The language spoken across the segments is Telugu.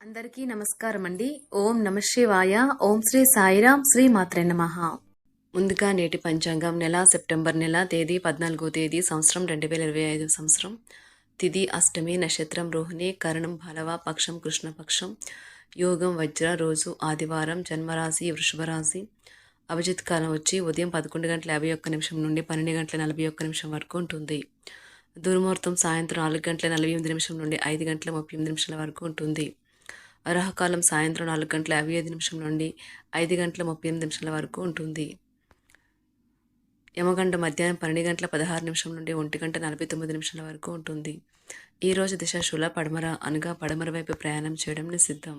అందరికీ నమస్కారం అండి ఓం నమ శివాయ. ఓం శ్రీ సాయిరాం. శ్రీ మాత్రే నమ. ముందుగా నేటి పంచాంగం నెల సెప్టెంబర్ నెల తేదీ పద్నాలుగో తేదీ సంవత్సరం రెండు వేల ఇరవై ఐదు సంవత్సరం. తిది అష్టమి నక్షత్రం రోహిణి కరణం భలవ పక్షం కృష్ణపక్షం యోగం వజ్ర రోజు ఆదివారం జన్మరాశి వృషభరాశి. అభిజిత్ కాలం వచ్చి ఉదయం పదకొండు గంటల యాభై ఒక్క నిమిషం నుండి పన్నెండు గంటల నలభై ఒక్క నిమిషం వరకు ఉంటుంది. దుర్ముహూర్తం సాయంత్రం నాలుగు గంటల నలభై ఎనిమిది నిమిషం నుండి ఐదు గంటల ముప్పై ఎనిమిది నిమిషాల వరకు ఉంటుంది. వరాహకాలం సాయంత్రం నాలుగు గంటల యాభై ఐదు నిమిషం నుండి ఐదు గంటల ముప్పై ఎనిమిది నిమిషాల వరకు ఉంటుంది. యమగండ మధ్యాహ్నం పన్నెండు గంటల పదహారు నిమిషం నుండి ఒంటి గంట నలభై తొమ్మిది నిమిషాల వరకు ఉంటుంది. ఈ రోజు దిశ శుల పడమర అనగా పడమర వైపు ప్రయాణం చేయడం నిషిద్ధం.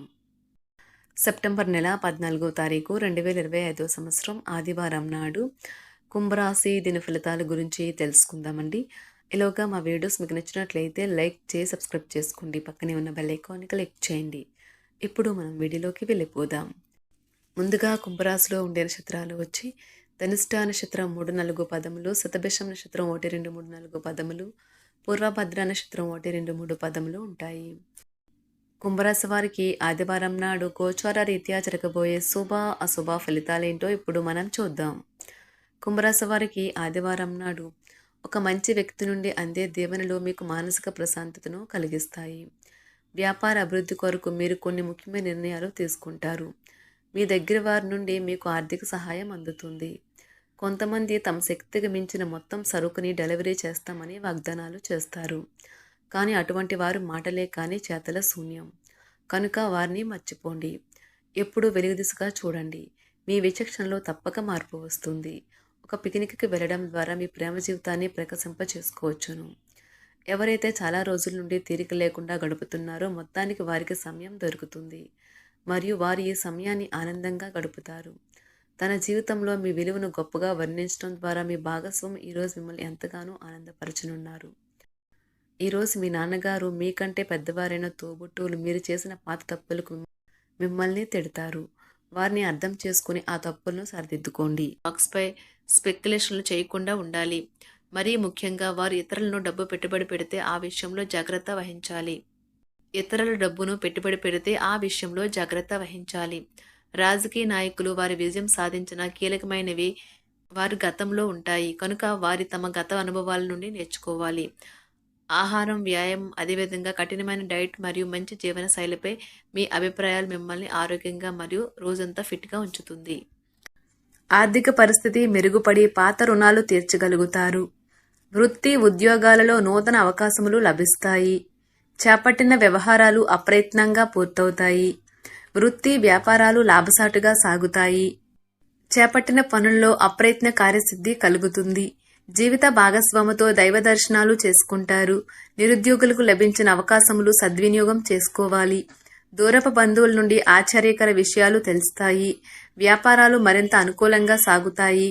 సెప్టెంబర్ నెల పద్నాలుగో తారీఖు రెండు వేల ఇరవై ఐదో సంవత్సరం ఆదివారం నాడు కుంభరాశి దీని ఫలితాల గురించి తెలుసుకుందామండి. ఇలాగా మా వీడియోస్ మీకు నచ్చినట్లయితే లైక్ చేసి సబ్స్క్రైబ్ చేసుకోండి. పక్కనే ఉన్న బెల్ ఐకాన్ని క్లిక్ చేయండి. ఇప్పుడు మనం వీడియోలోకి వెళ్ళిపోదాం. ముందుగా కుంభరాశిలో ఉండే నక్షత్రాలు వచ్చి ధనిష్ట నక్షత్రం మూడు నాలుగు పదములు శతభిషం నక్షత్రం ఒకటి రెండు మూడు నాలుగు పదములు పూర్వభద్ర నక్షత్రం ఒకటి రెండు మూడు పదములు ఉంటాయి. కుంభరాశి వారికి ఆదివారం నాడు గోచార రీత్యా జరగబోయే శుభ అశుభ ఫలితాలేంటో ఇప్పుడు మనం చూద్దాం. కుంభరాశి వారికి ఆదివారం నాడు ఒక మంచి వ్యక్తి నుండి అందే దీవెనలు మీకు మానసిక ప్రశాంతతను కలిగిస్తాయి. వ్యాపార అభివృద్ధి కొరకు మీరు కొన్ని ముఖ్యమైన నిర్ణయాలు తీసుకుంటారు. మీ దగ్గర వారి నుండి మీకు ఆర్థిక సహాయం అందుతుంది. కొంతమంది తమ శక్తికి మించిన మొత్తం సరుకుని డెలివరీ చేస్తామని వాగ్దానాలు చేస్తారు. కానీ అటువంటి వారు మాటలే కానీ చేతల శూన్యం. కనుక వారిని మర్చిపోండి. ఎప్పుడూ వెలుగు దిశగా చూడండి. మీ విచక్షణలో తప్పక మార్పు వస్తుంది. ఒక పిక్నిక్కి వెళ్ళడం ద్వారా మీ ప్రేమ జీవితాన్ని ప్రకాశింప చేసుకోవచ్చును ఎవరైతే చాలా రోజుల నుండి తీరిక లేకుండా గడుపుతున్నారో మొత్తానికి వారికి సమయం దొరుకుతుంది. మరియు వారు ఈ సమయాన్ని ఆనందంగా గడుపుతారు. తన జీవితంలో మీ విలువను గొప్పగా వర్ణించడం ద్వారా మీ భాగస్వామి ఈరోజు మిమ్మల్ని ఎంతగానో ఆనందపరచనున్నారు. ఈరోజు మీ నాన్నగారు మీకంటే పెద్దవారైన తోబుట్టువులు మీరు చేసిన పాత తప్పులకు మిమ్మల్ని తిడతారు. వారిని అర్థం చేసుకుని ఆ తప్పులను సరిదిద్దుకోండి. బాక్స్పై స్పెక్యులేషన్లు చేయకుండా ఉండాలి. మరీ ముఖ్యంగా వారు ఇతరులను డబ్బు పెట్టుబడి పెడితే ఆ విషయంలో జాగ్రత్త వహించాలి. ఇతరుల డబ్బును పెట్టుబడి పెడితే ఆ విషయంలో జాగ్రత్త వహించాలి. రాజకీయ నాయకులు వారి విజయం సాధించిన కీలకమైనవి వారి గతంలో ఉంటాయి. కనుక వారి తమ గత అనుభవాల నుండి నేర్చుకోవాలి. ఆహారం వ్యాయామం అదేవిధంగా కఠినమైన డైట్ మరియు మంచి జీవన శైలిపై మీ అభిప్రాయాలు మిమ్మల్ని ఆరోగ్యంగా మరియు రోజంతా ఫిట్గా ఉంచుతుంది. ఆర్థిక పరిస్థితి మెరుగుపడి పాత రుణాలు తీర్చగలుగుతారు. వృత్తి ఉద్యోగాలలో నూతన అవకాశములు లభిస్తాయి. చేపట్టిన వ్యవహారాలు అప్రయత్నంగా పూర్తవుతాయి. వృత్తి వ్యాపారాలు లాభసాటుగా సాగుతాయి. చేపట్టిన పనుల్లో అప్రయత్న కార్యసిద్ధి కలుగుతుంది. జీవిత భాగస్వామితో దైవ దర్శనాలు చేసుకుంటారు. నిరుద్యోగులకు లభించిన అవకాశములు సద్వినియోగం చేసుకోవాలి. దూరపు బంధువుల నుండి ఆశ్చర్యకర విషయాలు తెలుస్తాయి. వ్యాపారాలు మరింత అనుకూలంగా సాగుతాయి.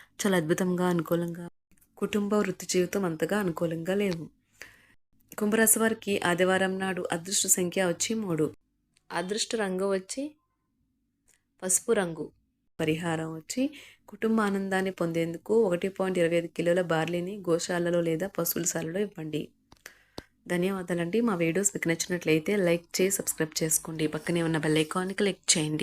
చాలా అద్భుతంగా అనుకూలంగా కుటుంబ వృత్తి జీవితం అంతగా అనుకూలంగా లేవు. కుంభరాశి వారికి ఆదివారం నాడు అదృష్ట సంఖ్య వచ్చి మూడు. అదృష్ట రంగు వచ్చి పసుపు రంగు. పరిహారం వచ్చి కుటుంబ ఆనందాన్ని పొందేందుకు ఒకటి పాయింట్ ఇరవై ఐదు కిలోల బార్లీని గోశాలలో లేదా పశువుల శాలలో ఇవ్వండి. ధన్యవాదాలండి. మా వీడియోస్ మీకు నచ్చినట్లయితే లైక్ చేసి సబ్స్క్రైబ్ చేసుకోండి. పక్కనే ఉన్న బెల్ ఐకాన్కి క్లిక్ చేయండి.